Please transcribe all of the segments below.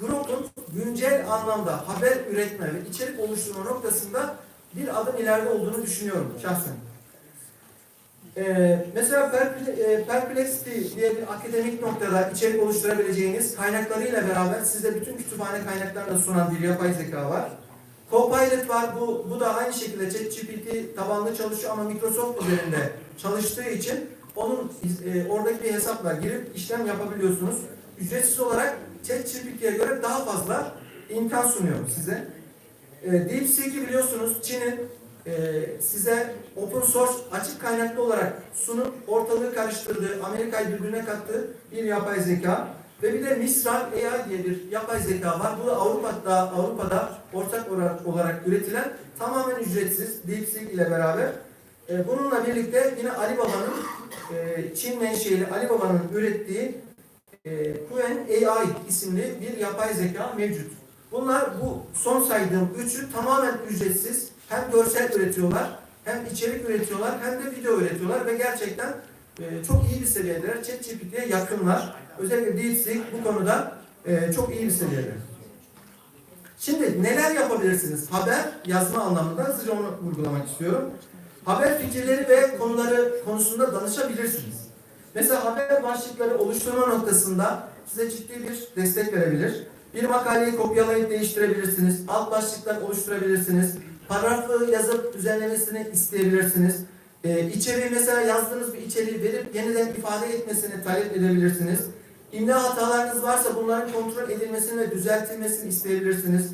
Grok'un güncel anlamda haber üretme ve içerik oluşturma noktasında bir adım ileride olduğunu düşünüyorum şahsen. Ee, mesela e, Perplexity diye bir akademik noktada içerik oluşturabileceğiniz kaynaklarıyla beraber size bütün kütüphane kaynaklarını sunan bir yapay zeka var. Copilot var. Bu, bu da aynı şekilde ChatGPT tabanlı çalışıyor ama Microsoft üzerinde çalıştığı için onun e, oradaki bir hesapla girip işlem yapabiliyorsunuz. Ücretsiz olarak ChatGPT'ye göre daha fazla imkan sunuyor size. E, DeepSeek'i biliyorsunuz Çin'in e, size open source açık kaynaklı olarak sunup ortalığı karıştırdığı, Amerika'yı birbirine kattığı bir yapay zeka. Ve bir de Mistral AI diye bir yapay zeka var. Bu da Avrupa'da, Avrupa'da ortak olarak, olarak üretilen tamamen ücretsiz DeepSeek ile beraber. E, bununla birlikte yine Ali Baba'nın e, Çin menşeli Ali Baba'nın ürettiği Quen AI isimli bir yapay zeka mevcut. Bunlar bu son saydığım üçü tamamen ücretsiz. Hem görsel üretiyorlar, hem içerik üretiyorlar, hem de video üretiyorlar ve gerçekten e, çok iyi bir seviyedeler. ChatGPT'ye yakınlar. Özellikle DeepSeek bu konuda e, çok iyi bir seviyede. Şimdi neler yapabilirsiniz? Haber yazma anlamında hızlıca onu vurgulamak istiyorum. Haber fikirleri ve konuları konusunda danışabilirsiniz. Mesela haber başlıkları oluşturma noktasında size ciddi bir destek verebilir. Bir makaleyi kopyalayıp değiştirebilirsiniz. Alt başlıklar oluşturabilirsiniz. Paragrafı yazıp düzenlemesini isteyebilirsiniz. Ee, içeriği mesela yazdığınız bir içeriği verip yeniden ifade etmesini talep edebilirsiniz. İmla hatalarınız varsa bunların kontrol edilmesini ve düzeltilmesini isteyebilirsiniz.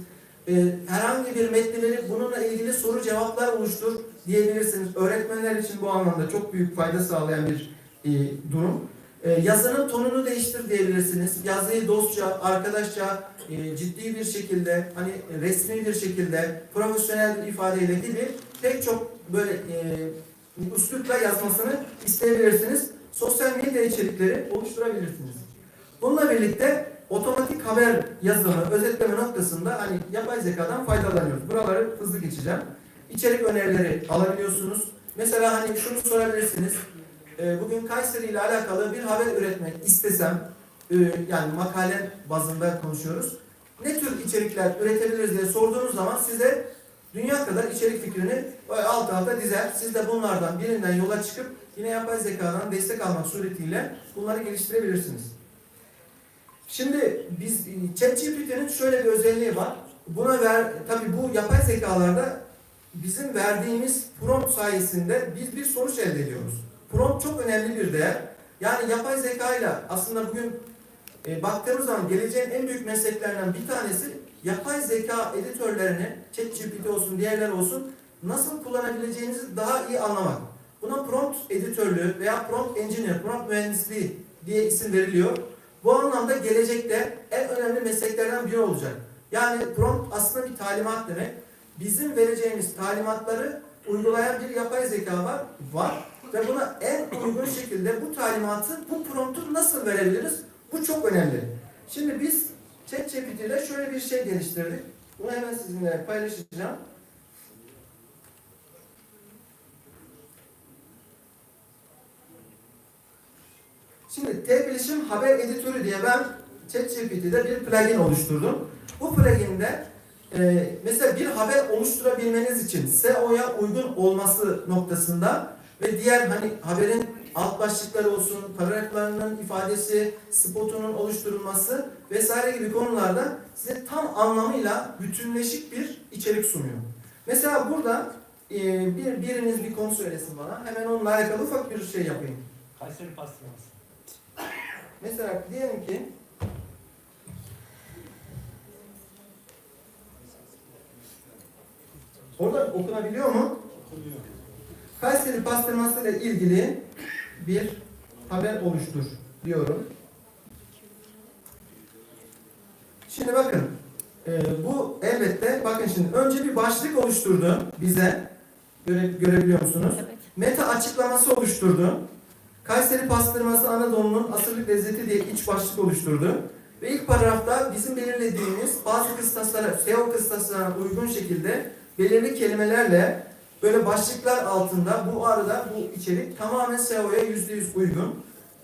Ee, herhangi bir metni verip bununla ilgili soru cevaplar oluştur diyebilirsiniz. Öğretmenler için bu anlamda çok büyük fayda sağlayan bir e, durum. E, yazının tonunu değiştir diyebilirsiniz. Yazıyı dostça, arkadaşça, e, ciddi bir şekilde, hani resmi bir şekilde, profesyonel bir ifadeyle gibi pek çok böyle e, üslupla yazmasını isteyebilirsiniz. Sosyal medya içerikleri oluşturabilirsiniz. Bununla birlikte otomatik haber yazımı, özetleme noktasında hani yapay zekadan faydalanıyoruz. Buraları hızlı geçeceğim. İçerik önerileri alabiliyorsunuz. Mesela hani şunu sorabilirsiniz. Ee, Bugün Kayseri ile alakalı bir haber üretmek istesem, e, yani makale bazında konuşuyoruz. Ne tür içerikler üretebiliriz diye sorduğunuz zaman size dünya kadar içerik fikrini böyle alt alta dizer. Siz de bunlardan birinden yola çıkıp yine yapay zekadan destek almak suretiyle bunları geliştirebilirsiniz. Şimdi biz ChatGPT'nin şöyle bir özelliği var. Buna ver, tabii bu yapay zekalarda bizim verdiğimiz prompt sayesinde biz bir sonuç elde ediyoruz. Prompt çok önemli bir değer. Yani yapay zeka ile aslında bugün e, baktığımız zaman geleceğin en büyük mesleklerinden bir tanesi yapay zeka editörlerini, ChatGPT olsun, diğerler olsun nasıl kullanabileceğinizi daha iyi anlamak. Buna prompt editörlüğü veya prompt engineer, prompt mühendisliği diye isim veriliyor. Bu anlamda gelecekte en önemli mesleklerden biri olacak. Yani prompt aslında bir talimat demek. Bizim vereceğimiz talimatları uygulayan bir yapay zeka var. var. Ve buna en uygun şekilde bu talimatı, bu promptu nasıl verebiliriz? Bu çok önemli. Şimdi biz ChatGPT ile şöyle bir şey geliştirdik. Bunu hemen sizinle paylaşacağım. Şimdi T-Bilişim Haber Editörü diye ben ChatGPT'de bir plugin oluşturdum. Bu pluginde e, mesela bir haber oluşturabilmeniz için SEO'ya uygun olması noktasında ve diğer hani haberin alt başlıkları olsun, paragraflarının ifadesi, spotunun oluşturulması vesaire gibi konularda size tam anlamıyla bütünleşik bir içerik sunuyor. Mesela burada e, bir biriniz bir konu söylesin bana. Hemen onunla alakalı ufak bir şey yapayım. Kayseri pastırması. Mesela diyelim ki Orada okunabiliyor mu? Okunuyor. Kayseri pastırması ile ilgili bir haber oluştur diyorum. Şimdi bakın e, bu elbette bakın şimdi önce bir başlık oluşturdu bize göre, görebiliyor musunuz? Evet. Meta açıklaması oluşturdu. Kayseri pastırması Anadolu'nun asırlık lezzeti diye iç başlık oluşturdu. Ve ilk paragrafta bizim belirlediğimiz bazı kıstaslara, SEO kıstaslarına uygun şekilde belirli kelimelerle böyle başlıklar altında bu arada bu içerik tamamen SEO'ya %100 uygun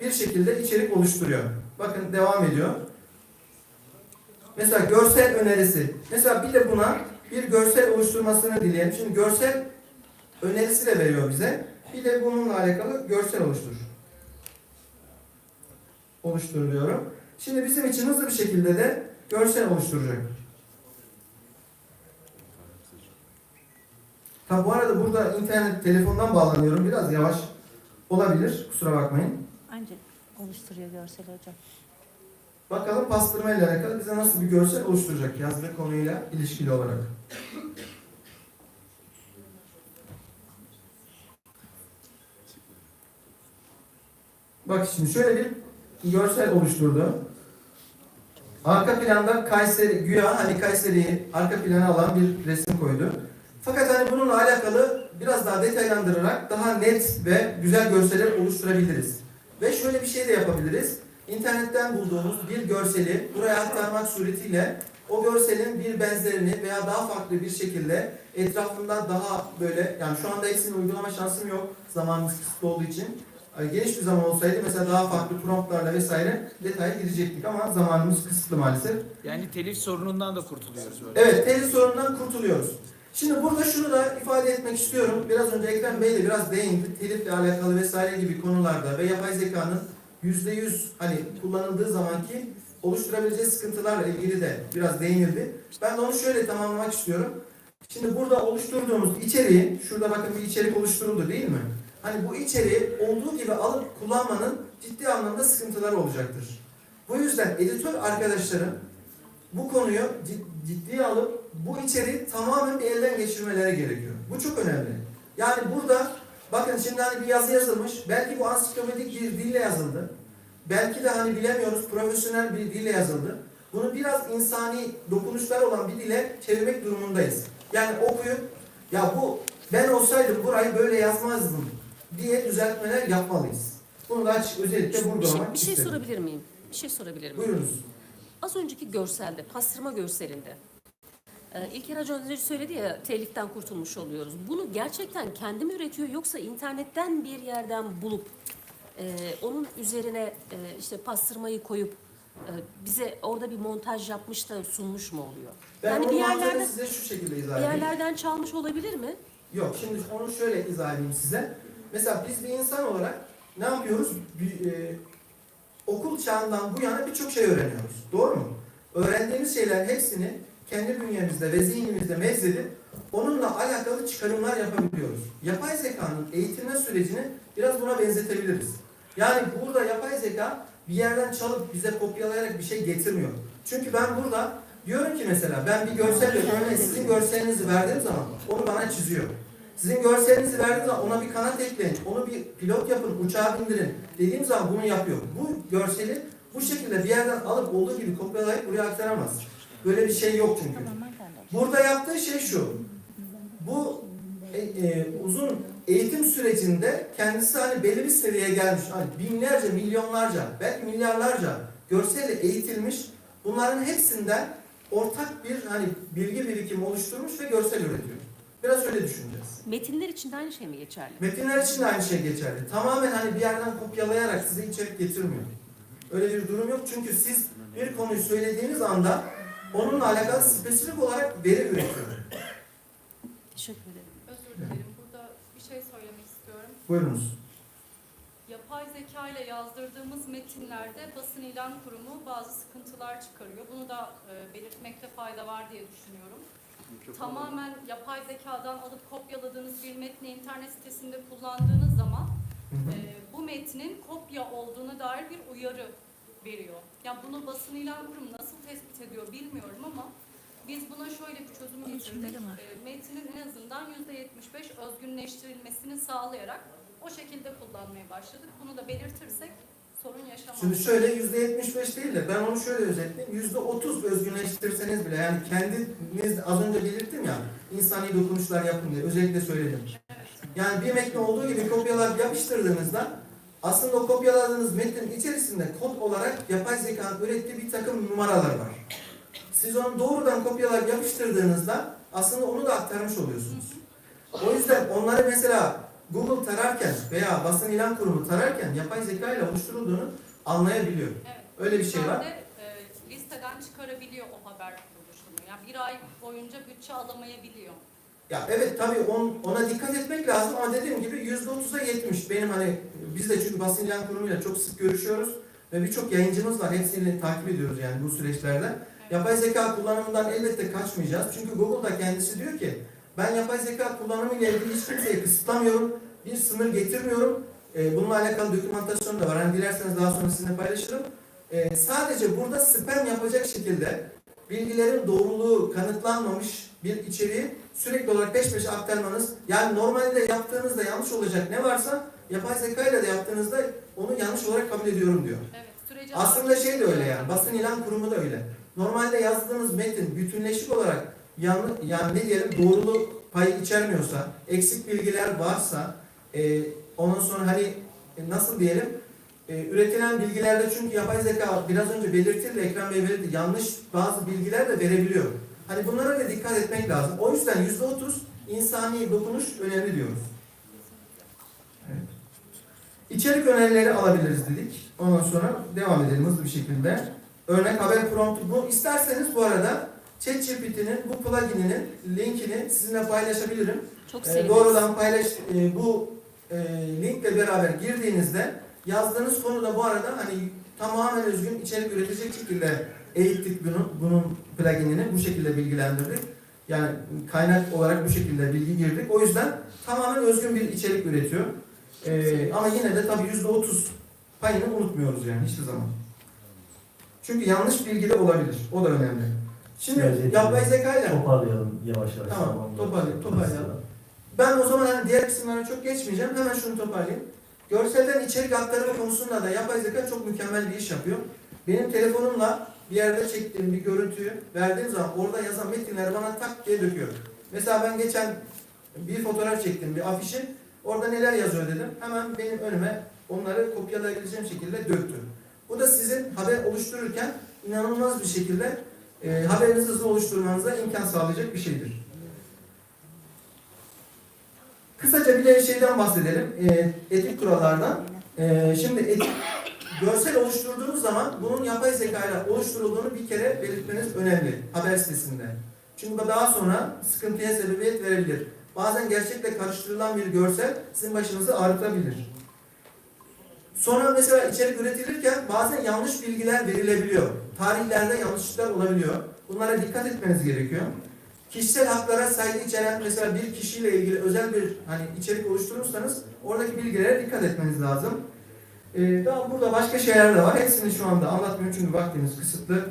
bir şekilde içerik oluşturuyor. Bakın devam ediyor. Mesela görsel önerisi. Mesela bir de buna bir görsel oluşturmasını dileyelim. Şimdi görsel önerisi de veriyor bize. Bir de bununla alakalı görsel oluştur. Oluştur diyorum. Şimdi bizim için hızlı bir şekilde de görsel oluşturacak. Ha bu arada burada internet telefondan bağlanıyorum. Biraz yavaş olabilir. Kusura bakmayın. Ancak oluşturuyor görsel hocam. Bakalım pastırma ile alakalı bize nasıl bir görsel oluşturacak yazdığı konuyla ilişkili olarak. Bak şimdi şöyle bir görsel oluşturdu. Arka planda Kayseri, güya hani Kayseri'yi arka plana alan bir resim koydu. Fakat hani bununla alakalı biraz daha detaylandırarak daha net ve güzel görseller oluşturabiliriz. Ve şöyle bir şey de yapabiliriz. İnternetten bulduğumuz bir görseli buraya aktarmak suretiyle o görselin bir benzerini veya daha farklı bir şekilde etrafında daha böyle yani şu anda hepsini uygulama şansım yok zamanımız kısıtlı olduğu için. Geniş bir zaman olsaydı mesela daha farklı promptlarla vesaire detaya girecektik ama zamanımız kısıtlı maalesef. Yani telif sorunundan da kurtuluyoruz böyle. Evet, telif sorunundan kurtuluyoruz. Şimdi burada şunu da ifade etmek istiyorum. Biraz önce Ekrem Bey de biraz değindi. Telifle alakalı vesaire gibi konularda ve yapay zekanın yüzde yüz hani kullanıldığı zamanki oluşturabileceği sıkıntılarla ilgili de biraz değinildi. Ben de onu şöyle tamamlamak istiyorum. Şimdi burada oluşturduğumuz içeriği, şurada bakın bir içerik oluşturuldu değil mi? Hani bu içeriği olduğu gibi alıp kullanmanın ciddi anlamda sıkıntıları olacaktır. Bu yüzden editör arkadaşlarım bu konuyu cid- ciddiye alıp bu içeriği tamamen elden geçirmeleri gerekiyor. Bu çok önemli. Yani burada bakın şimdi hani bir yazı yazılmış. Belki bu ansiklopedik bir dille yazıldı. Belki de hani bilemiyoruz profesyonel bir dille yazıldı. Bunu biraz insani dokunuşlar olan bir dile çevirmek durumundayız. Yani okuyup ya bu ben olsaydım burayı böyle yazmazdım diye düzeltmeler yapmalıyız. Bunu da açık özellikle Bir şey, bir şey istedim. sorabilir miyim? Bir şey sorabilir miyim? Buyurunuz. Az önceki görselde, pastırma görselinde. E, İlker Hacı önce söyledi ya teliften kurtulmuş oluyoruz. Bunu gerçekten kendi mi üretiyor yoksa internetten bir yerden bulup e, onun üzerine e, işte pastırmayı koyup e, bize orada bir montaj yapmış da sunmuş mu oluyor? Ben yani bir yerlerden size şu şekilde izah bir edeyim. yerlerden çalmış olabilir mi? Yok şimdi onu şöyle izah edeyim size. Mesela biz bir insan olarak ne yapıyoruz? Bir, e, okul çağından bu yana birçok şey öğreniyoruz. Doğru mu? Öğrendiğimiz şeylerin hepsini kendi bünyemizde ve zihnimizde mezledip onunla alakalı çıkarımlar yapabiliyoruz. Yapay zekanın eğitilme sürecini biraz buna benzetebiliriz. Yani burada yapay zeka bir yerden çalıp bize kopyalayarak bir şey getirmiyor. Çünkü ben burada diyorum ki mesela ben bir görsel örneğin sizin görselinizi verdiğim zaman onu bana çiziyor. Sizin görselinizi verdiğim zaman ona bir kanat ekleyin, onu bir pilot yapın, uçağa bindirin dediğim zaman bunu yapıyor. Bu görseli bu şekilde bir yerden alıp olduğu gibi kopyalayıp buraya aktaramaz. Böyle bir şey yok çünkü. Burada yaptığı şey şu. Bu e, e, uzun eğitim sürecinde kendisi hani belli bir seviyeye gelmiş. Hani binlerce, milyonlarca, belki milyarlarca görselle eğitilmiş. Bunların hepsinden ortak bir hani bilgi birikimi oluşturmuş ve görsel üretiyor. Biraz öyle düşüneceğiz. Metinler için de aynı şey mi geçerli? Metinler için de aynı şey geçerli. Tamamen hani bir yerden kopyalayarak size içerik getirmiyor. Öyle bir durum yok çünkü siz bir konuyu söylediğiniz anda onunla alakalı spesifik olarak veri üretiyor. Teşekkür ederim. Özür dilerim. Burada bir şey söylemek istiyorum. Buyurunuz. Yapay zeka ile yazdırdığımız metinlerde basın ilan kurumu bazı sıkıntılar çıkarıyor. Bunu da e, belirtmekte fayda var diye düşünüyorum. Tamamen yapay zekadan alıp kopyaladığınız bir metni internet sitesinde kullandığınız zaman e, bu metnin kopya olduğuna dair bir uyarı veriyor. Ya bunu basın ilan kurumu tespit ediyor bilmiyorum ama biz buna şöyle bir çözüm getirdik. içinde de var. E, metnin en azından %75 özgünleştirilmesini sağlayarak o şekilde kullanmaya başladık. Bunu da belirtirsek sorun yaşamayız. Şimdi şöyle yüzde 75 değil de ben onu şöyle özetleyeyim. Yüzde 30 özgünleştirseniz bile yani kendiniz az önce belirttim ya insani dokunuşlar yapın diye özellikle söyledim. Yani bir metni olduğu gibi kopyalar yapıştırdığınızda aslında o kopyaladığınız metnin içerisinde kod olarak yapay zekanın ürettiği bir takım numaralar var. Siz onu doğrudan kopyalar yapıştırdığınızda aslında onu da aktarmış oluyorsunuz. O yüzden onları mesela Google tararken veya basın ilan kurumu tararken yapay zeka ile oluşturulduğunu anlayabiliyor. Evet. Öyle bir şey var. de e, liste bütçeden çıkarabiliyor o haber kuruluşunu. Yani bir ay boyunca bütçe alamayabiliyor. Ya evet tabii on, ona dikkat etmek lazım ama dediğim gibi yüzde otuza yetmiş. Benim hani biz de çünkü basın ilan kurumuyla çok sık görüşüyoruz ve birçok yayıncımız var. Hepsini takip ediyoruz yani bu süreçlerde. Yapay zeka kullanımından elbette kaçmayacağız. Çünkü Google da kendisi diyor ki ben yapay zeka kullanımı ile ilgili hiç kimseyi kısıtlamıyorum. Bir sınır getirmiyorum. Ee, bununla alakalı dokümantasyon da var. Hani dilerseniz daha sonra sizinle paylaşırım. Ee, sadece burada spam yapacak şekilde bilgilerin doğruluğu kanıtlanmamış bir içeriği sürekli olarak peş peşe aktarmanız yani normalde yaptığınızda yanlış olacak ne varsa yapay zeka ile de yaptığınızda onu yanlış olarak kabul ediyorum diyor. Evet, Aslında şey de öyle yani basın ilan kurumu da öyle. Normalde yazdığınız metin bütünleşik olarak yanlış yani ne diyelim doğrulu payı içermiyorsa, eksik bilgiler varsa e, ondan sonra hani e, nasıl diyelim e, üretilen bilgilerde çünkü yapay zeka biraz önce belirtildi, Ekrem Bey belirtti, yanlış bazı bilgiler de verebiliyor. Hani bunlara da dikkat etmek lazım. O yüzden yüzde otuz insani dokunuş önemli diyoruz. Evet. İçerik önerileri alabiliriz dedik. Ondan sonra devam edelim hızlı bir şekilde. Örnek haber promptu. Bu isterseniz bu arada ChatGPT'nin bu plugin'inin linkini sizinle paylaşabilirim. Çok Ee, doğrudan paylaş e, bu e, linkle beraber girdiğinizde yazdığınız konuda bu arada hani tamamen özgün içerik üretecek şekilde eğittik bunu, bunun pluginini bu şekilde bilgilendirdik. Yani kaynak olarak bu şekilde bilgi girdik. O yüzden tamamen özgün bir içerik üretiyor. Ee, ama yine de tabii yüzde otuz payını unutmuyoruz yani hiçbir zaman. Çünkü yanlış bilgi de olabilir. O da önemli. Şimdi Evet, yapay zeka ile Toparlayalım yavaş yavaş. Tamam, Tamamdır. toparlayalım, toparlayalım. Ben o zaman hani diğer kısımlara çok geçmeyeceğim. Hemen şunu toparlayayım. Görselden içerik aktarımı konusunda da yapay zeka çok mükemmel bir iş yapıyor. Benim telefonumla bir yerde çektiğim bir görüntüyü verdiğim zaman orada yazan metinleri bana tak diye döküyor. Mesela ben geçen bir fotoğraf çektim, bir afişi. Orada neler yazıyor dedim. Hemen benim önüme onları kopyalayabileceğim şekilde döktü. Bu da sizin haber oluştururken inanılmaz bir şekilde e, haberinizi hızlı oluşturmanıza imkan sağlayacak bir şeydir. Kısaca bir de şeyden bahsedelim. E, etik kurallardan. E, şimdi etik görsel oluşturduğunuz zaman bunun yapay zeka ile oluşturulduğunu bir kere belirtmeniz önemli haber sitesinde. Çünkü daha sonra sıkıntıya sebebiyet verebilir. Bazen gerçekle karıştırılan bir görsel sizin başınızı ağrıtabilir. Sonra mesela içerik üretilirken bazen yanlış bilgiler verilebiliyor. Tarihlerde yanlışlıklar olabiliyor. Bunlara dikkat etmeniz gerekiyor. Kişisel haklara saygı içeren mesela bir kişiyle ilgili özel bir hani içerik oluşturursanız oradaki bilgilere dikkat etmeniz lazım. Ee, daha burada başka şeyler de var. Hepsini şu anda anlatmıyorum çünkü vaktimiz kısıtlı.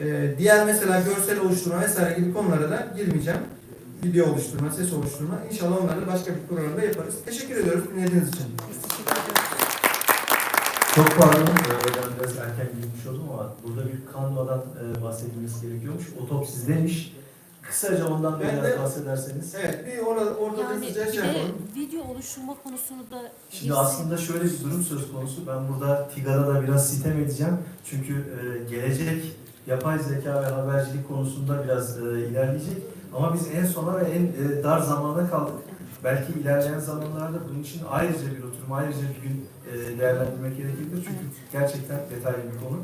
Ee, diğer mesela görsel oluşturma vesaire gibi konulara da girmeyeceğim. Video oluşturma, ses oluşturma. İnşallah onları başka bir programda yaparız. Teşekkür ediyoruz dinlediğiniz için. Çok pardon, hocam biraz erken girmiş oldum ama burada bir kanmadan e, bahsedilmesi gerekiyormuş. Otopsizdeymiş. Kısaca ondan Ben biraz de- bahsederseniz. Evet bir orada, orada Yani hızlıca bir şey yapalım. video oluşturma konusunu da Şimdi aslında şöyle bir durum söz konusu. Ben burada TİGA'da da biraz sitem edeceğim. Çünkü e, gelecek yapay zeka ve habercilik konusunda biraz e, ilerleyecek. Ama biz en sona ve en e, dar zamana kaldık. Belki ilerleyen zamanlarda bunun için ayrıca bir oturum, ayrıca bir gün e, değerlendirmek gerekebilir. Çünkü gerçekten detaylı bir konu.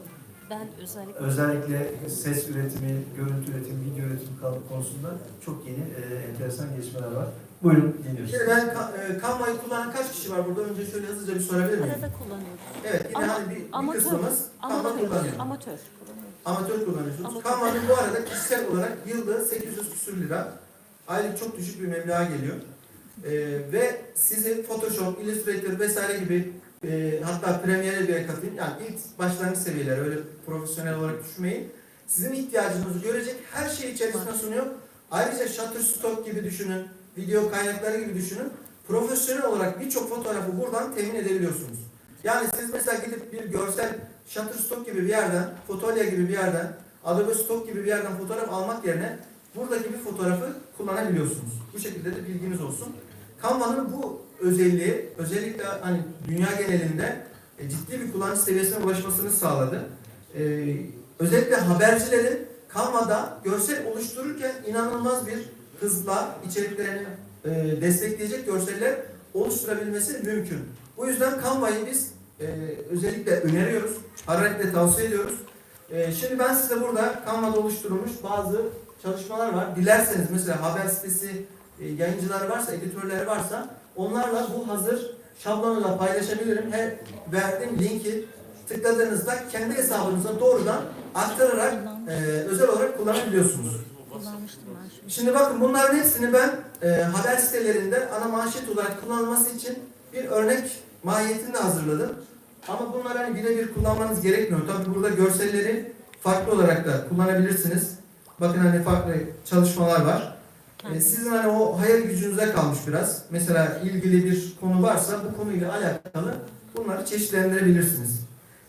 Ben özellikle Özellikle ses üretimi, görüntü üretimi, video üretimi konusunda çok yeni e, enteresan gelişmeler var. Buyurun dinliyoruz. Şimdi ben ka- e, Canva'yı kullanan kaç kişi var burada? Önce şöyle hızlıca bir sorabilir miyim? arada kullanıyoruz. Evet yine Ama- hani bir, bir amatör, kısmımız Canva Amatör, kullanıyor. amatör. Amatör kullanıyorsunuz. Amatör. Canva'nın bu arada kişisel olarak yılda 800 küsür lira. Aylık çok düşük bir meblağa geliyor. Ee, ve sizi Photoshop, Illustrator vesaire gibi e, hatta Premiere'e bile katayım. Yani ilk başlangıç seviyeleri öyle profesyonel olarak düşünmeyin. Sizin ihtiyacınızı görecek her şeyi içerisine sunuyor. Ayrıca Shutterstock gibi düşünün, video kaynakları gibi düşünün. Profesyonel olarak birçok fotoğrafı buradan temin edebiliyorsunuz. Yani siz mesela gidip bir görsel Shutterstock gibi bir yerden, Fotolia gibi bir yerden, Adobe Stock gibi bir yerden fotoğraf almak yerine buradaki bir fotoğrafı kullanabiliyorsunuz. Bu şekilde de bilginiz olsun. Canva'nın bu özelliği özellikle hani dünya genelinde e, ciddi bir kullanıcı seviyesine ulaşmasını sağladı. Ee, özellikle habercilerin Canva'da görsel oluştururken inanılmaz bir hızla içeriklerini e, destekleyecek görseller oluşturabilmesi mümkün. Bu yüzden Canva'yı biz e, özellikle öneriyoruz, hararetle tavsiye ediyoruz. Ee, şimdi ben size burada Canva'da oluşturulmuş bazı çalışmalar var. Dilerseniz mesela haber sitesi e, yayıncıları varsa, editörleri varsa onlarla bu hazır şablonu da paylaşabilirim. Her verdiğim linki tıkladığınızda kendi hesabınıza doğrudan aktararak e, özel olarak kullanabiliyorsunuz. Şimdi bakın bunların hepsini ben e, haber sitelerinde ana manşet olarak kullanılması için bir örnek mahiyetinde hazırladım. Ama bunları hani birebir kullanmanız gerekmiyor. Tabi burada görselleri farklı olarak da kullanabilirsiniz. Bakın hani farklı çalışmalar var. E, sizin hani o hayal gücünüze kalmış biraz. Mesela ilgili bir konu varsa bu konuyla alakalı bunları çeşitlendirebilirsiniz.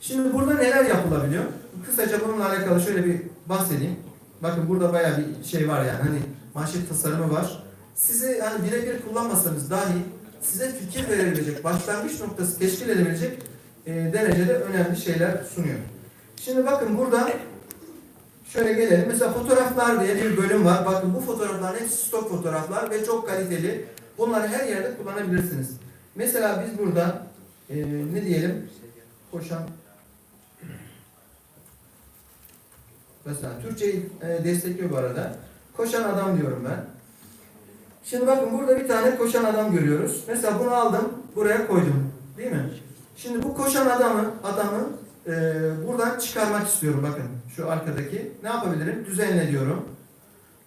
Şimdi burada neler yapılabiliyor? Kısaca bununla alakalı şöyle bir bahsedeyim. Bakın burada bayağı bir şey var yani hani manşet tasarımı var. Sizi hani birebir kullanmasanız dahi size fikir verebilecek, başlangıç noktası teşkil edebilecek e, derecede önemli şeyler sunuyor. Şimdi bakın burada şöyle gelelim. Mesela fotoğraflar diye bir bölüm var. Bakın bu fotoğrafların hepsi stok fotoğraflar ve çok kaliteli. Bunları her yerde kullanabilirsiniz. Mesela biz burada e, ne diyelim? Koşan Mesela Türkçeyi e, destekliyor bu arada. Koşan adam diyorum ben. Şimdi bakın burada bir tane koşan adam görüyoruz. Mesela bunu aldım, buraya koydum. Değil mi? Şimdi bu koşan adamı, adamı e, buradan çıkarmak istiyorum bakın. Şu arkadaki. Ne yapabilirim? Düzenle diyorum.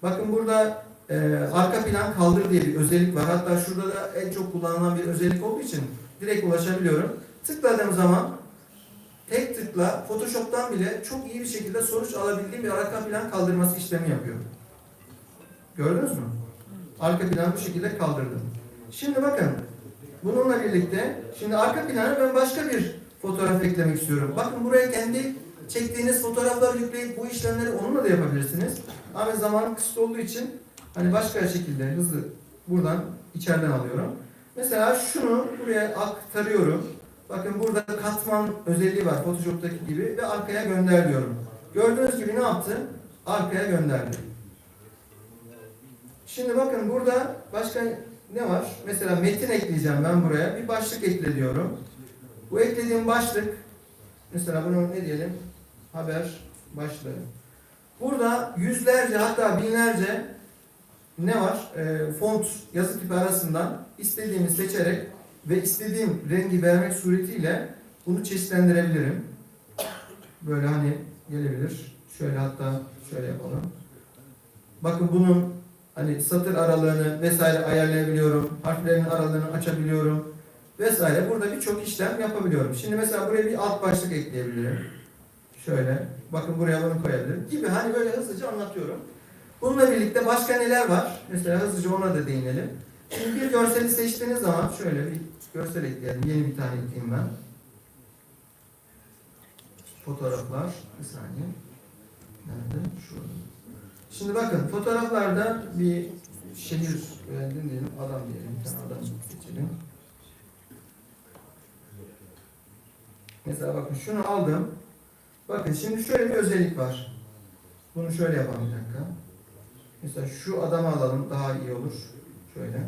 Bakın burada e, arka plan kaldır diye bir özellik var. Hatta şurada da en çok kullanılan bir özellik olduğu için direkt ulaşabiliyorum. Tıkladığım zaman tek tıkla Photoshop'tan bile çok iyi bir şekilde sonuç alabildiğim bir arka plan kaldırması işlemi yapıyor. Gördünüz mü? Arka planı bu şekilde kaldırdım. Şimdi bakın bununla birlikte şimdi arka plana ben başka bir fotoğraf eklemek istiyorum. Bakın buraya kendi çektiğiniz fotoğrafları yükleyip bu işlemleri onunla da yapabilirsiniz. Ama zamanım kısıtlı olduğu için hani başka şekilde hızlı buradan içeriden alıyorum. Mesela şunu buraya aktarıyorum. Bakın burada katman özelliği var Photoshop'taki gibi ve arkaya gönder diyorum. Gördüğünüz gibi ne yaptı? Arkaya gönderdi. Şimdi bakın burada başka ne var? Mesela metin ekleyeceğim ben buraya. Bir başlık ekle diyorum. Bu eklediğim başlık mesela bunu ne diyelim? Haber başlığı. Burada yüzlerce hatta binlerce ne var? E, font yazı tipi arasından istediğimi seçerek ve istediğim rengi vermek suretiyle bunu çeşitlendirebilirim. Böyle hani gelebilir. Şöyle hatta şöyle yapalım. Bakın bunun hani satır aralığını vesaire ayarlayabiliyorum. Harflerin aralığını açabiliyorum. Vesaire. Burada birçok işlem yapabiliyorum. Şimdi mesela buraya bir alt başlık ekleyebilirim. Şöyle. Bakın buraya bunu koyabilirim. Gibi hani böyle hızlıca anlatıyorum. Bununla birlikte başka neler var? Mesela hızlıca ona da değinelim. Şimdi bir görseli seçtiğiniz zaman şöyle bir görsel ekleyelim. Yeni bir tane ekleyeyim ben. Fotoğraflar. Bir saniye. Nerede? Şurada. Şimdi bakın fotoğraflarda bir şehir beğendin diyelim. Adam diyelim. Bir tane adam seçelim. Mesela bakın şunu aldım. Bakın şimdi şöyle bir özellik var. Bunu şöyle yapalım bir dakika. Mesela şu adamı alalım daha iyi olur. Şöyle.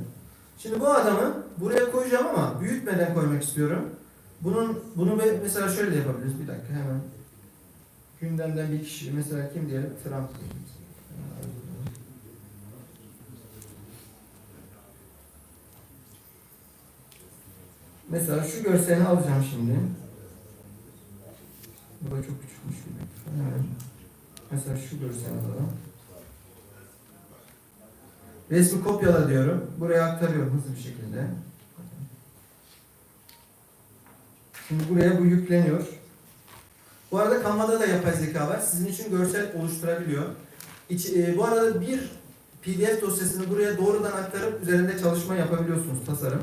Şimdi bu adamı buraya koyacağım ama büyütmeden koymak istiyorum. Bunun bunu mesela şöyle de yapabiliriz. Bir dakika hemen. Gündemden bir kişi mesela kim diyelim? Trump. Mesela şu görselini alacağım şimdi. Bu da çok küçükmüş gibi. Evet. Mesela şu görseli alalım. Resmi kopyala diyorum. Buraya aktarıyorum hızlı bir şekilde. Şimdi buraya bu yükleniyor. Bu arada Canva'da da yapay zeka var. Sizin için görsel oluşturabiliyor. İç, e, bu arada bir PDF dosyasını buraya doğrudan aktarıp üzerinde çalışma yapabiliyorsunuz tasarım.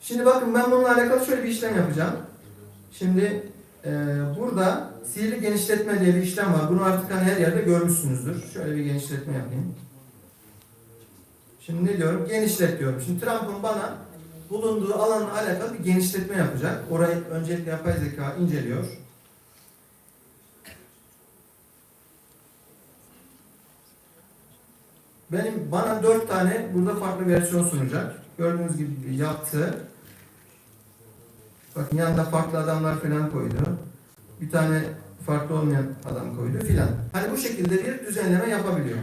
Şimdi bakın ben bununla alakalı şöyle bir işlem yapacağım. Şimdi e, burada sihirli genişletme diye bir işlem var. Bunu artık hani her yerde görmüşsünüzdür. Şöyle bir genişletme yapayım. Şimdi ne diyorum? Genişlet diyorum. Şimdi Trump'ın bana bulunduğu alanla alakalı bir genişletme yapacak. Orayı öncelikle yapay zeka inceliyor. Benim bana dört tane burada farklı versiyon sunacak. Gördüğünüz gibi yaptı. Bakın yanında farklı adamlar falan koydu. Bir tane farklı olmayan adam koydu filan. Hani bu şekilde bir düzenleme yapabiliyor.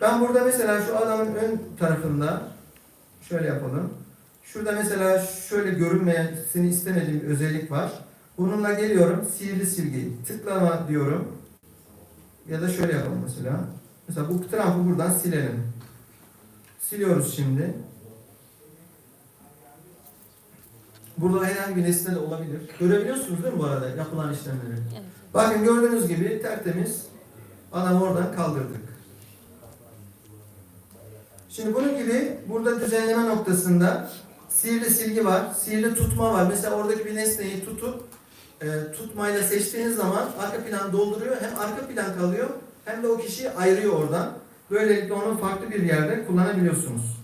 Ben burada mesela şu adamın ön tarafında şöyle yapalım. Şurada mesela şöyle görünmeyen, seni istemediğim bir özellik var. Bununla geliyorum, sihirli silgi. Tıklama diyorum. Ya da şöyle yapalım mesela. Mesela bu Trump'ı buradan silelim. Siliyoruz şimdi. Burada herhangi bir nesne de olabilir. Görebiliyorsunuz değil mi bu arada yapılan işlemleri? Evet. Bakın gördüğünüz gibi tertemiz adamı oradan kaldırdık. Şimdi bunun gibi burada düzenleme noktasında sihirli silgi var, sihirli tutma var. Mesela oradaki bir nesneyi tutup e, tutmayla seçtiğiniz zaman arka plan dolduruyor. Hem arka plan kalıyor hem de o kişiyi ayırıyor oradan. Böylelikle onu farklı bir yerde kullanabiliyorsunuz.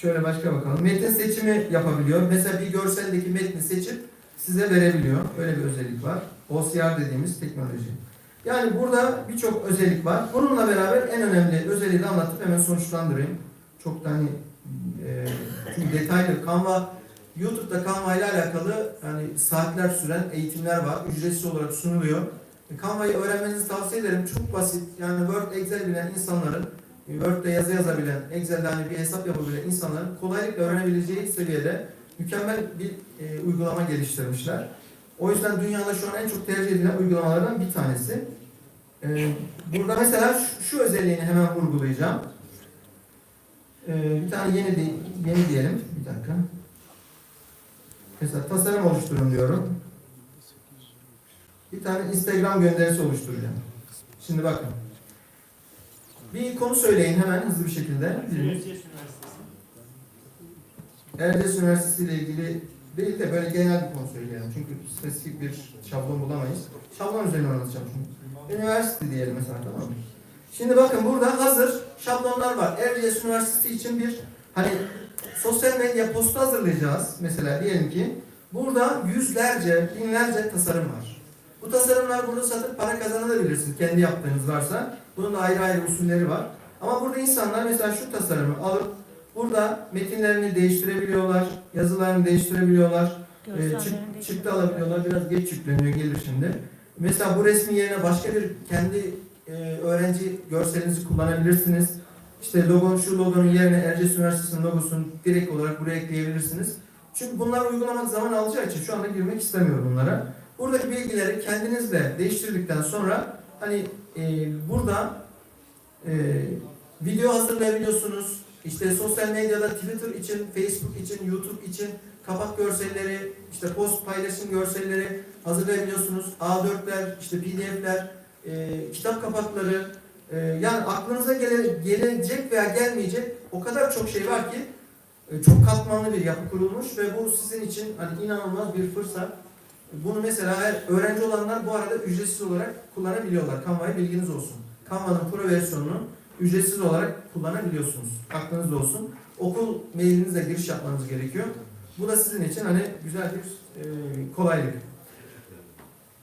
Şöyle başka bakalım. Metin seçimi yapabiliyor. Mesela bir görseldeki metni seçip size verebiliyor. Öyle bir özellik var. OCR dediğimiz teknoloji. Yani burada birçok özellik var. Bununla beraber en önemli özelliği de anlatıp hemen sonuçlandırayım. Çok da hani e, detaylı Canva YouTube'da Canva ile alakalı yani saatler süren eğitimler var. Ücretsiz olarak sunuluyor. E, Canva'yı öğrenmenizi tavsiye ederim. Çok basit. Yani Word, Excel bilen insanların Word'de yazı yazabilen, Excel'de hani bir hesap yapabilen insanların kolaylıkla öğrenebileceği seviyede mükemmel bir e, uygulama geliştirmişler. O yüzden dünyada şu an en çok tercih edilen uygulamalardan bir tanesi. E, burada mesela şu, şu özelliğini hemen vurgulayacağım. E, bir tane yeni yeni diyelim. Bir dakika. Mesela tasarım oluşturun diyorum. Bir tane Instagram gönderisi oluşturacağım. Şimdi bakın. Bir konu söyleyin hemen hızlı bir şekilde. Biriniz. Erciyes Üniversitesi ile ilgili değil de böyle genel bir konu söyleyelim. Çünkü spesifik bir şablon bulamayız. Şablon üzerine anlatacağım şimdi. Üniversite diyelim mesela tamam mı? Şimdi bakın burada hazır şablonlar var. Erciyes Üniversitesi için bir hani sosyal medya postu hazırlayacağız. Mesela diyelim ki burada yüzlerce, binlerce tasarım var. Bu tasarımlar burada satıp para kazanabilirsiniz. Kendi yaptığınız varsa. Bunun da ayrı ayrı usulleri var. Ama burada insanlar mesela şu tasarımı alıp burada metinlerini değiştirebiliyorlar, yazılarını değiştirebiliyorlar, e, çık- çıktı alabiliyorlar. Biraz geç yükleniyor gelir şimdi. Mesela bu resmin yerine başka bir kendi e, öğrenci görselinizi kullanabilirsiniz. İşte logon şu logonun yerine Erciyes Üniversitesi'nin logosunu direkt olarak buraya ekleyebilirsiniz. Çünkü bunları uygulamak zaman alacağı için şu anda girmek istemiyorum bunlara. Buradaki bilgileri kendinizle değiştirdikten sonra hani e, burada e, video hazırlayabiliyorsunuz. İşte sosyal medyada Twitter için, Facebook için, YouTube için kapak görselleri, işte post paylaşım görselleri hazırlayabiliyorsunuz. A4'ler, işte PDF'ler, e, kitap kapakları, e, yani aklınıza gele, gelecek veya gelmeyecek o kadar çok şey var ki e, çok katmanlı bir yapı kurulmuş ve bu sizin için hani inanılmaz bir fırsat. Bunu mesela eğer öğrenci olanlar bu arada ücretsiz olarak kullanabiliyorlar. Canva'yı bilginiz olsun. Canva'nın pro versiyonunu ücretsiz olarak kullanabiliyorsunuz. Aklınızda olsun. Okul mailinizle giriş yapmanız gerekiyor. Bu da sizin için hani güzel bir e, kolaylık.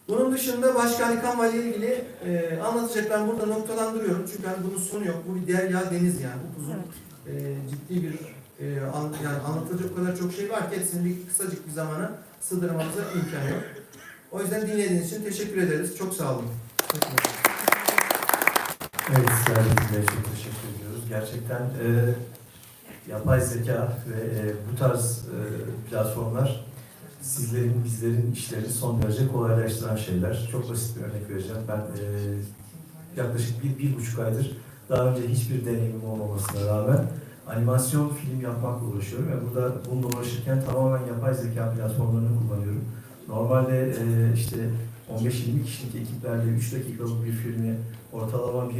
Bunun dışında başka hani Canva ile ilgili e, anlatacaklarımı burada noktalandırıyorum. Çünkü hani bunun sonu yok. Bu bir derya deniz yani. Bu uzun e, ciddi bir e, an, yani anlatacak o kadar çok şey var ki hepsini bir kısacık bir zamana sığdırmamıza imkan yok. O yüzden dinlediğiniz için teşekkür ederiz. Çok sağ olun. Evet, Bey'e çok teşekkür ediyoruz. Gerçekten e, yapay zeka ve e, bu tarz e, platformlar sizlerin, bizlerin işlerini son derece kolaylaştıran şeyler. Çok basit bir örnek vereceğim. Ben e, yaklaşık bir, bir buçuk aydır daha önce hiçbir deneyimim olmamasına rağmen animasyon film yapmakla uğraşıyorum ve burada bununla uğraşırken tamamen yapay zeka platformlarını kullanıyorum. Normalde e, işte 15-20 kişilik ekiplerle 3 dakikalık bir filmi ortalama bir